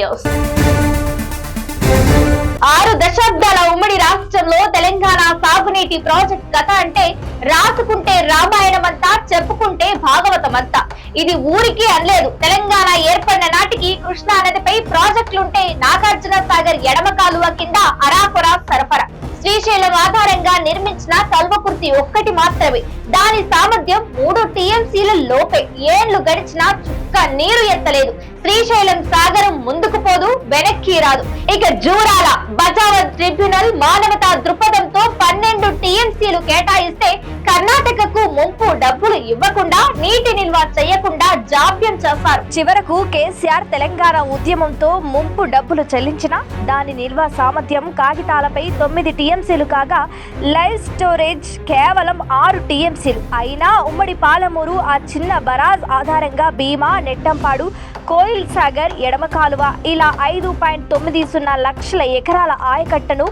News. ఆరు దశాబ్దాల ఉమ్మడి రాష్ట్రంలో తెలంగాణ సాగునీటి ప్రాజెక్ట్ కథ అంటే రాసుకుంటే రామాయణం అంతా చెప్పుకుంటే భాగవతం అంతా ఇది ఊరికి అనలేదు. తెలంగాణ ఏర్పడిన నాటికి కృష్ణా నదిపై ప్రాజెక్టులుంటే నాగార్జున సాగర్ ఎడమ కాలువ కింద అరాకొరా సరఫరా. శ్రీశైలం ఆధారంగా నిర్మించిన కల్వకుర్తి ఒక్కటి మాత్రమే. దాని సామర్థ్యం మూడు టీఎంసీల లోపే. ఏళ్ళు గడిచినా చుక్క నీరు ఎత్తలేదు. శ్రీశైలం సాగరం ముందుకు పోదు వెనక్కి రాదు. ఇక జూరాల బజావత్ ట్రిబ్యునల్ మానవతా దృక్పథంతో పన్నెండు టీఎంసీలు కేటాయిస్తే కర్ణాటకకు ముంపు డబ్బు ఇవ్వకుండా నీటి నిల్వ చేయకుండా జాప్యం చేశారు. చివరకు కేసీఆర్ తెలంగాణ ఉద్యమంతో ముంపు డబ్బులు చెల్లించిన దాని నిల్వ సామర్థ్యం కాగితాలపై తొమ్మిది టీఎంసీలు కాగా లైవ్ స్టోరేజ్ కేవలం ఆరు టీఎంసీలు. అయినా ఉమ్మడి పాలమూరు ఆ చిన్న బరాజ్ ఆధారంగా భీమా నెట్టంపాడు కోయిల్ సాగర్ ఎడమ కాలువ ఇలా ఐదు పాయింట్ తొమ్మిది సున్నా లక్షల ఎకరాల ఆయకట్టను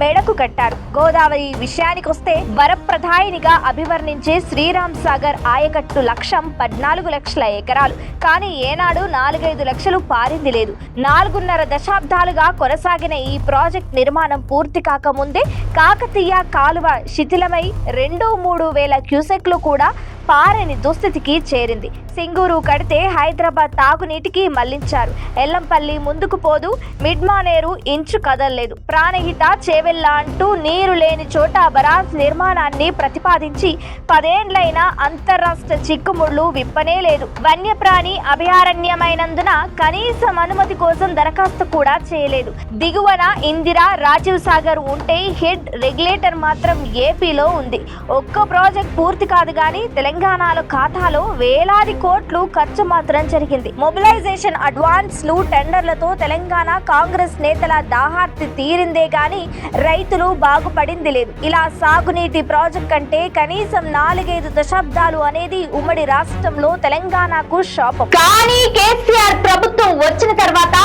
మెడకు కట్టారు. గోదావరి విషయానికొస్తే వరప్రధాయినిగా అభివర్ణించే శ్రీరామ్ సాగర్ ఆయకట్టు లక్ష్యం పద్నాలుగు లక్షల ఎకరాలు. కానీ ఏనాడు నాలుగైదు లక్షలు పారింది లేదు. నాలుగున్నర దశాబ్దాలుగా కొనసాగిన ఈ ప్రాజెక్ట్ నిర్మాణం పూర్తి కాకముందే కాకతీయ కాలువ శిథిలమై రెండు మూడు వేల క్యూసెక్లు కూడా పారని దుస్థితికి చేరింది. సింగూరు కడితే హైదరాబాద్ తాగునీటికి మళ్ళించారు. ఎల్లంపల్లి ముందుకు పోదు మిడ్మానేరు ఇంచు కదల్లేదు. ప్రాణహిత చేవెళ్ళ అంటూ నీరు లేని చోట బరాజ్ నిర్మాణాన్ని ప్రతిపాదించి పదేండ్లైన అంతరాష్ట్ర చిక్కుముళ్ళు విప్పనే లేదు. వన్యప్రాణి అభయారణ్యమైనందున కనీసం అనుమతి కోసం దరఖాస్తు కూడా చేయలేదు. దిగువన ఇందిరా రాజీవ్ సాగర్ ఉంటే హెడ్ రెగ్యులేటర్ మాత్రం ఏపీలో ఉంది. ఒక్క ప్రాజెక్ట్ పూర్తి కాదు కానీ తెలంగాణలో ఖాతాలో వేలాది కోట్లు ఖర్చు మాత్రం జరిగింది. మొబిలైజేషన్ అడ్వాన్స్లు టెండర్లతో తెలంగాణ కాంగ్రెస్ నేతల దాహార్తి తీరిందే గాని రైతులు బాగుపడింది లేదు. ఇలా సాగునీటి ప్రాజెక్ట్ కంటే కనీసం నాలుగైదు దశాబ్దాలు అనేది ఉమ్మడి రాష్ట్రంలో తెలంగాణకు శాపం. కానీ కేసీఆర్ ప్రభుత్వం వచ్చిన తర్వాత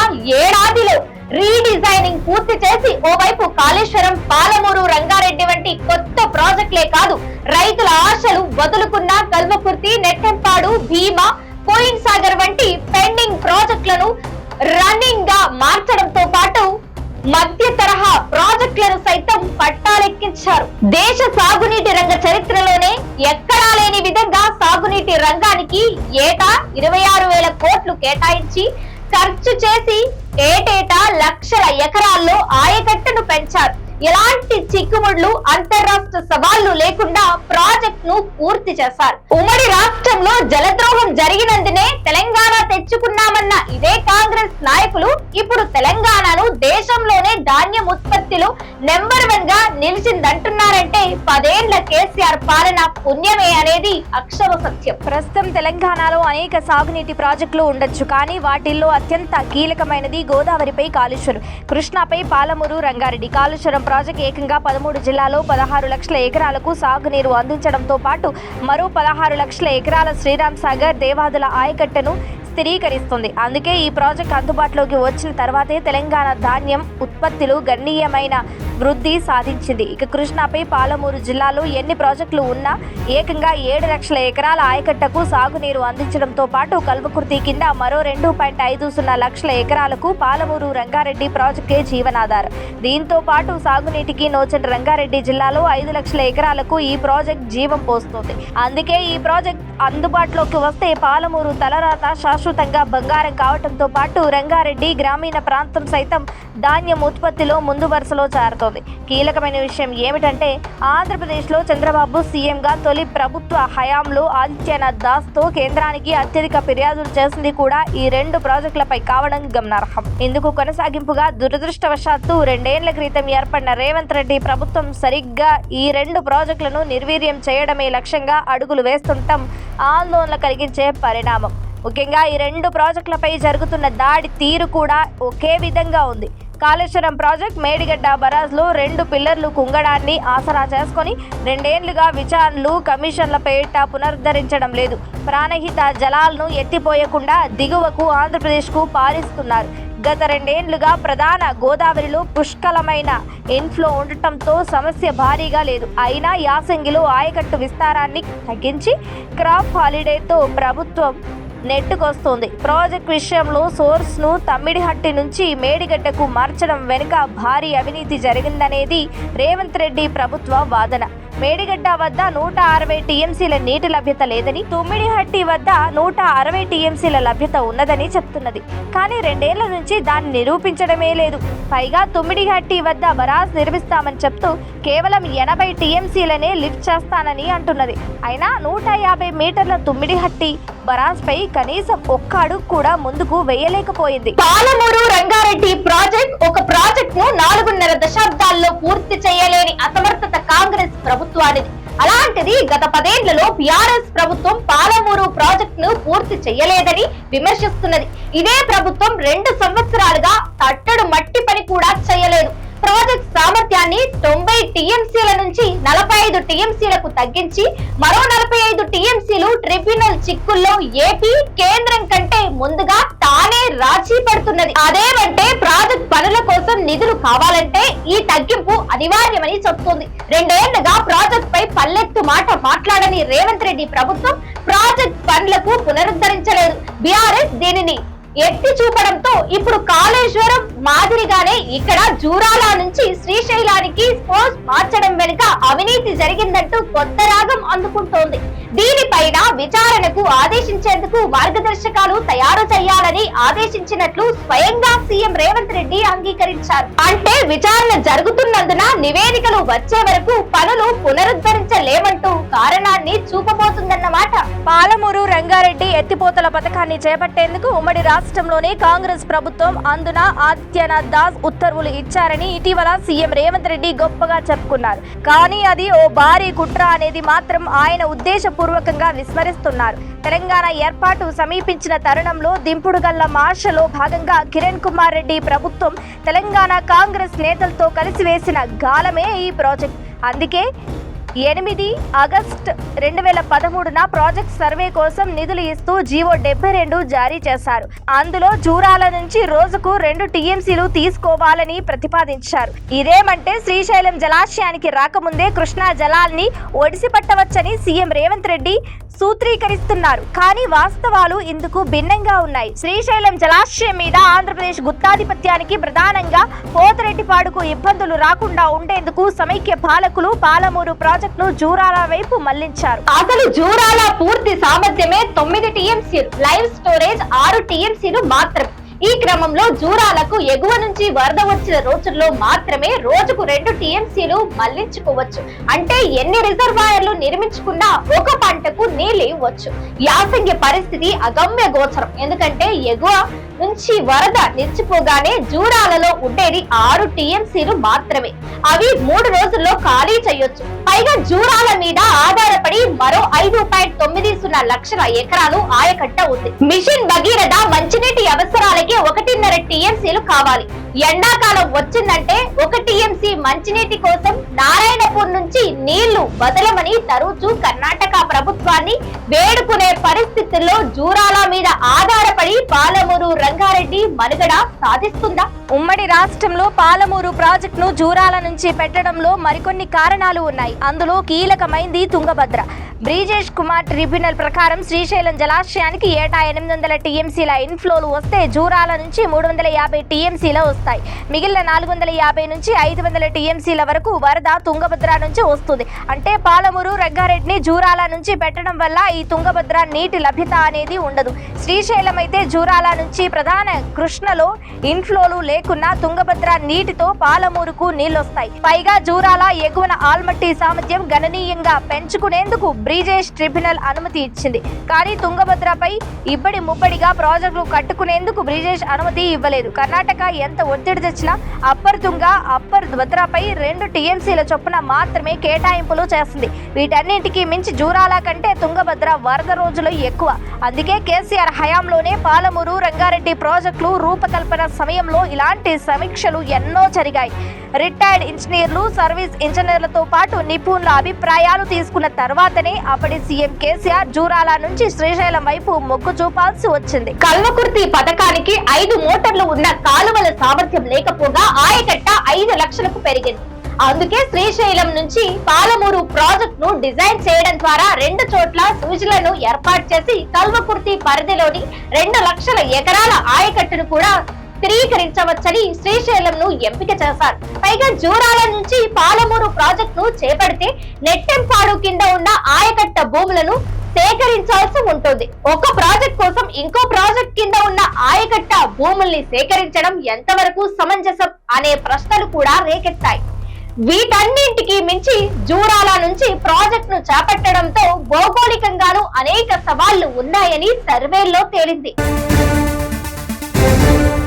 ఏడాదిలో రీడిజైనింగ్ పూర్తి చేసి ఓవైపు కాళేశ్వరం పాలమూరు రంగారెడ్డి వంటి కొత్త ప్రాజెక్టులే కాదు రైతుల ఆశలు వదులుకున్న కల్వకుర్తి నెట్టెంపాడు భీమా కోయిన్ సాగర్ వంటి పెండింగ్ ప్రాజెక్టులను రన్నింగ్గా మార్చడంతో పాటు మధ్య తరహా ప్రాజెక్టులను సైతం పట్టాలెక్కించారు. దేశ సాగునీటి రంగ ఎక్కడా లేని విధంగా సాగునీటి రంగానికి ఏటా ఇరవై ఆరు వేల కోట్లు కేటాయించి ఖర్చు చేసి ఏటేటా లక్షల ఎకరాల్లో ఆయకట్టును పెంచారు. ఎలాంటి చిక్కుముడ్లు అంతర్రాష్ట్ర సవాళ్ళు లేకుండా ప్రాజెక్ట్ను పూర్తి చేశారు. ఉమ్మడి రాష్ట్రంలో జలద్రోహం జరిగినందునే తెలంగాణ తెచ్చుకున్నామన్న ఇదే కాంగ్రెస్ నాయకులు ఇప్పుడు తెలంగాణను దేశంలోనే ధాన్యం ఉత్పత్తిలో నెంబర్ వన్గా నిలిచిందంటున్నారంటే పదేండ్ల కేసీఆర్ పాలన పుణ్యమే అనేది అక్షర సత్యం. ప్రస్తుతం తెలంగాణలో అనేక సాగునీటి ప్రాజెక్టులు ఉండొచ్చు కానీ వాటిల్లో అత్యంత కీలకమైనది గోదావరిపై కాళేశ్వరం కృష్ణాపై పాలమూరు రంగారెడ్డి కాళేశ్వరం ప్రాజెక్ట్ ఏకంగా పదమూడు జిల్లాలో పదహారు లక్షల ఎకరాలకు సాగునీరు అందించడంతో పాటు మరో పదహారు లక్షల ఎకరాల శ్రీరామ్ సాగర్ దేవాదుల ఆయకట్టను స్థిరీకరిస్తుంది. అందుకే ఈ ప్రాజెక్ట్ అందుబాటులోకి వచ్చిన తర్వాతే తెలంగాణ ధాన్యం ఉత్పత్తులు గణనీయమైన వృద్ధి సాధించింది. ఇక కృష్ణాపై పాలమూరు జిల్లాలో ఎన్ని ప్రాజెక్టులు ఉన్నా ఏకంగా ఏడు లక్షల ఎకరాల ఆయకట్టకు సాగునీరు అందించడంతో పాటు కల్వకుర్తి కింద మరో రెండు పాయింట్ ఐదు సున్నా లక్షల ఎకరాలకు పాలమూరు రంగారెడ్డి ప్రాజెక్టే జీవనాధారం. దీంతో పాటు సాగునీటికి నోచని రంగారెడ్డి జిల్లాలో ఐదు లక్షల ఎకరాలకు ఈ ప్రాజెక్ట్ జీవం పోస్తుంది. అందుకే ఈ ప్రాజెక్ట్ అందుబాటులోకి వస్తే పాలమూరు తలరాత శాశ్వతంగా బంగారం కావడంతో పాటు రంగారెడ్డి గ్రామీణ ప్రాంతం సైతం ధాన్యం ఉత్పత్తిలో ముందు వరుసలో చేరుతోంది కీలకమైన విషయం ఏమిటంటే ఆంధ్రప్రదేశ్లో చంద్రబాబు సీఎంగా తొలి ప్రభుత్వ హయాంలో ఆదిత్యనాథ్ దాస్తో కేంద్రానికి అత్యధిక ఫిర్యాదులు చేసింది కూడా ఈ రెండు ప్రాజెక్టులపై కావడం గమనార్హం. ఇందుకు కొనసాగింపుగా దురదృష్టవశాత్తు రెండేళ్ళ క్రితం ఏర్పడిన రేవంత్ రెడ్డి ప్రభుత్వం సరిగ్గా ఈ రెండు ప్రాజెక్టులను నిర్వీర్యం చేయడమే లక్ష్యంగా అడుగులు వేస్తుండటం ఆందోళన కలిగించే పరిణామం. ముఖ్యంగా ఈ రెండు ప్రాజెక్టులపై జరుగుతున్న దాడి తీరు కూడా ఒకే విధంగా ఉంది. కాళేశ్వరం ప్రాజెక్ట్ మేడిగడ్డ బరాజ్లో రెండు పిల్లర్లు కుంగడాన్ని ఆసరా చేసుకొని రెండేళ్ళుగా విచారణలు కమిషన్ల పేరిట పునరుద్ధరించడం లేదు. ప్రాణహిత జలాలను ఎత్తిపోయకుండా దిగువకు ఆంధ్రప్రదేశ్కు పాలిస్తున్నారు గత రెండేండ్లుగా ప్రధాన గోదావరిలో పుష్కలమైన ఇన్ఫ్లో ఉండటంతో సమస్య భారీగా లేదు. అయినా యాసంగిలో ఆయకట్టు విస్తారాన్ని తగ్గించి క్రాప్ హాలిడేతో ప్రభుత్వం నెట్టుకొస్తోంది. ప్రాజెక్ట్ విషయంలో సోర్స్ను తమ్మిడిహట్టి నుంచి మేడిగడ్డకు మార్చడం వెనుక భారీ అవినీతి జరిగిందనేది రేవంత్ రెడ్డి ప్రభుత్వ వాదన. మేడిగడ్డ వద్ద నూట అరవై టీఎంసీల నీటి లభ్యత లేదని తుమ్మిడిహట్టి వద్ద నూట అరవై టీఎంసీల లభ్యత ఉన్నదని చెప్తున్నది. కానీ రెండేళ్ళ నుంచి దాన్ని నిరూపించడమే లేదు. పైగా తుమ్మిడిహట్టి వద్ద బరాజ్ నిర్మిస్తామని చెప్తూ కేవలం ఎనభై టీఎంసీలనే లిఫ్ట్ చేస్తానని అంటున్నది. అయినా నూట యాభై మీటర్ల తుమ్మిడిహట్టి బరాజ్పై కనీసం ఒక్క అడుగు కూడా ముందుకు వేయలేకపోయింది. పాలమూరు రంగారెడ్డి ప్రాజెక్ట్ ఒక ప్రాజెక్ట్ను నాలుగున్నర ప్రభుత్వానిది. అలాంటిది గత పదేళ్ళలో బీఆర్ఎస్ ప్రభుత్వం పాలమూరు ప్రాజెక్ట్ను పూర్తి చేయలేదని విమర్శిస్తున్నది. ఇదే ప్రభుత్వం రెండు సంవత్సరాలుగా తట్టడు మట్టి పని కూడా చేయలేదు ప్రాజెక్ట్ సామర్థ్యాన్ని తొంభై టీఎంసీల నుంచి నలభై ఐదు టీఎంసీలకు తగ్గించి మరో నలభై ఐదు టీఎంసీలు ట్రిబ్యునల్ చిక్కుల్లో ఏపీ కేంద్రం కంటే ముందుగా తానే రాజీ పడుతున్నది. అదేమంటే ప్రాజెక్ట్ పనుల కోసం నిధులు కావాలంటే ఈ తగ్గింపు అనివార్యమని చెప్తుంది. రెండేళ్ళుగా ప్రాజెక్ట్ పై పల్లెత్తు మాట మాట్లాడని రేవంత్ రెడ్డి ప్రభుత్వం ప్రాజెక్ట్ పనులకు పునరుద్ధరించలేదు. బీఆర్ఎస్ దీనిని ఎత్తి చూపడంతో ఇప్పుడు కాళేశ్వరం మాదిరిగానే ఇక్కడ జూరాల నుంచి శ్రీశైలానికి స్పోర్ట్స్ మార్చడం వెనుక అవినీతి జరిగిందంటూ కొత్త రాగం అందుకుంటోంది. దీనిపైన విచారణకు ఆదేశించేందుకు మార్గదర్శకాలు తయారు చేయాలని ఆదేశించినట్లు స్వయంగా సీఎం రేవంత్ రెడ్డి అంగీకరించారు. అంటే విచారణ జరుగుతున్నందున నివేదికలు వచ్చే వరకు పనులు పునరుద్ధరించలేమంటూ కారణాన్ని చూపబోతుందన్నమాట. పాలమూరు రంగారెడ్డి ఎత్తిపోతల పథకాన్ని చేపట్టేందుకు ఉమ్మడి రాష్ట్రంలోనే కాంగ్రెస్ ప్రభుత్వం అందున ఆదిత్యనాథ్ దాస్ ఉత్తర్వులు ఇచ్చారని ఇటీవల సీఎం రేవంత్ రెడ్డి గొప్పగా చెప్పుకున్నారు. కానీ అది ఓ భారీ కుట్ర అనేది మాత్రం ఆయన ఉద్దేశపూర్వకంగా విస్మరిస్తున్నారు. తెలంగాణ ఏర్పాటు సమీపించిన తరుణంలో దింపుడుగల్ల మార్షలో భాగంగా కిరణ్ కుమార్ రెడ్డి ప్రభుత్వం తెలంగాణ కాంగ్రెస్ నేతలతో కలిసి వేసిన గాలమే ఈ ప్రాజెక్ట్. అందుకే ఎనిమిది ఆగస్ట్ రెండు వేల పదమూడున ప్రాజెక్ట్ సర్వే కోసం నిధులు ఇస్తూ జీవో డెబ్బై రెండు జారీ చేశారు. అందులో జూరాల నుంచి రోజుకు రెండు టీఎంసీలు తీసుకోవాలని ప్రతిపాదించారు. ఇదేమంటే శ్రీశైలం జలాశయానికి రాకముందే కృష్ణా జలాల్ని ఒడిసి పట్టవచ్చని సీఎం రేవంత్ రెడ్డి సూత్రీకరిస్తున్నారు. కానీ వాస్తవాలు ఇందుకు భిన్నంగా ఉన్నాయి. శ్రీశైలం జలాశయం మీద ఆంధ్రప్రదేశ్ గుత్తాధిపత్యానికి ప్రధానంగా పోతిరెడ్డిపాడుకు ఇబ్బందులు రాకుండా ఉండేందుకు సమైక్య పాలకులు పాలమూరు ప్రాజెక్టును జూరాల వైపు మళ్ళించారు. అసలు జూరాల పూర్తి సామర్థ్యమే తొమ్మిది టీఎంసీలు లైవ్ స్టోరేజ్ ఆరు టీఎంసీలు మాత్రమే. ఈ క్రమంలో జూరాలకు ఎగువ నుంచి వరద వచ్చిన రోజుల్లో మాత్రమే రోజుకు రెండు టీఎంసీలు మళ్ళించుకోవచ్చు. అంటే ఎన్ని రిజర్వాయర్లు నిర్మించుకున్నా ఒక పంటకు నీళ్ళు ఇవ్వచ్చు. యాసంగి పరిస్థితి అగమ్య గోచరం. ఎందుకంటే ఎగువ నుంచి వరద నిలిచిపోగానే జూరాలలో ఉండేది ఆరు టీఎంసీలు మాత్రమే. అవి మూడు రోజుల్లో ఖాళీ చేయొచ్చు. పైగా జూరాల మీద ఆధారపడి మరో ఐదు పాయింట్ తొమ్మిది సున్నా లక్షల ఎకరాలు ఆయకట్ట ఉంది. మిషన్ భగీరథ మంచినీటి అవసరాలకి ఒకటిన్నర టీఎంసీలు కావాలి. ఎండాకాలం వచ్చిందంటే ఒక టీఎంసీ మంచినీటి కోసం నారాయణపూర్ నుంచి నీళ్ళు వదలమని తరచూ కర్ణాటక ప్రభుత్వాన్ని వేడుకునే పరిస్థితుల్లో జూరాల మీద ఆధారపడి పాలమూరు రంగారెడ్డి మనుగడ సాధిస్తుందా? ఉమ్మడి రాష్ట్రంలో పాలమూరు ప్రాజెక్టును జూరాల నుంచి పెట్టడంలో మరికొన్ని కారణాలు ఉన్నాయి. అందులో కీలకమైంది తుంగభద్ర. బ్రిజేష్ కుమార్ ట్రిబ్యునల్ ప్రకారం శ్రీశైలం జలాశయానికి ఏటా ఎనిమిది వందల టీఎంసీల ఇన్ఫ్లోలు వస్తే జూరాల నుంచి మూడు వందల యాభై టీఎంసీల వస్తాయి. మిగిలిన నాలుగు వందల యాభై నుంచి ఐదు వందల టీఎంసీల వరకు వరద తుంగభద్ర నుంచి వస్తుంది. అంటే పాలమూరు రంగారెడ్డిని జూరాల నుంచి పెట్టడం వల్ల ఈ తుంగభద్ర నీటి లభ్యత అనేది ఉండదు. శ్రీశైలం అయితే జూరాల నుంచి ప్రధాన కృష్ణలో ఇన్ఫ్లోలు లేకున్నా తుంగభద్ర నీటితో పాలమూరుకు నీళ్ళొస్తాయి పైగా జూరాల ఎగువన ఆల్మట్టి సామర్థ్యం గణనీయంగా పెంచుకునేందుకు బ్రిజేష్ ట్రిబ్యునల్ అనుమతి ఇచ్చింది. కానీ తుంగభద్రపై ఇబ్బడి ముబ్బడిగా ప్రాజెక్టులు కట్టుకునేందుకు బ్రిజేష్ అనుమతి ఇవ్వలేదు. కర్ణాటక ఎంత ఒత్తిడి తెచ్చిన అప్పర్ తుంగ అప్పర్ భద్రపై రెండు టీఎంసీల చొప్పున మాత్రమే కేటాయింపులు చేస్తుంది. వీటన్నింటికి మించి జూరాల కంటే తుంగభద్ర వరద రోజులు ఎక్కువ. అందుకే కేసీఆర్ హయాంలోనే పాలమూరు రంగారెడ్డి ప్రాజెక్టులు రూపకల్పన సమయంలో ఇలాంటి సమీక్షలు ఎన్నో జరిగాయి. రిటైర్డ్ ఇంజనీర్లు సర్వీస్ ఇంజనీర్లతో పాటు నిపుణుల అభిప్రాయాలు తీసుకున్న తర్వాతనే అప్పటి సీఎం కేసీఆర్ జూరాల నుంచి శ్రీశైలం వైపు మొగ్గు చూపాల్సి వచ్చింది. కల్వకుర్తి పథకానికి ఐదు మోటార్లు ఉన్న కాలువల సామర్థ్యం లేకపోగా ఆయకట్ట ఐదు లక్షలకు పెరిగింది. అందుకే శ్రీశైలం నుంచి పాలమూరు ప్రాజెక్ట్ను డిజైన్ చేయడం ద్వారా రెండు చోట్ల సూచనలను ఏర్పాటు చేసి కల్వకుర్తి పరిధిలోని రెండు లక్షల ఎకరాల ఆయకట్టును కూడా స్థిరీకరించవచ్చని శ్రీశైలం ను ఎంపిక చేశారు. పైగా జూరాల నుంచి పాలమూరు ప్రాజెక్టును చేపడితే నెట్టెంపాడు కింద ఉన్న ఆయకట్ట భూములను సేకరించాల్సి ఉంటుంది. ఒక ప్రాజెక్ట్ కోసం ఇంకో ప్రాజెక్ట్ కింద ఉన్న ఆయకట్ట భూముల్ని సేకరించడం ఎంతవరకు సమంజసం అనే ప్రశ్నలు కూడా రేకెత్తాయి. వీటన్నింటికి మించి జూరాల నుంచి ప్రాజెక్ట్ను చేపట్టడంతో భౌగోళికంగాను అనేక సవాళ్ళు ఉన్నాయని సర్వేల్లో తేలింది.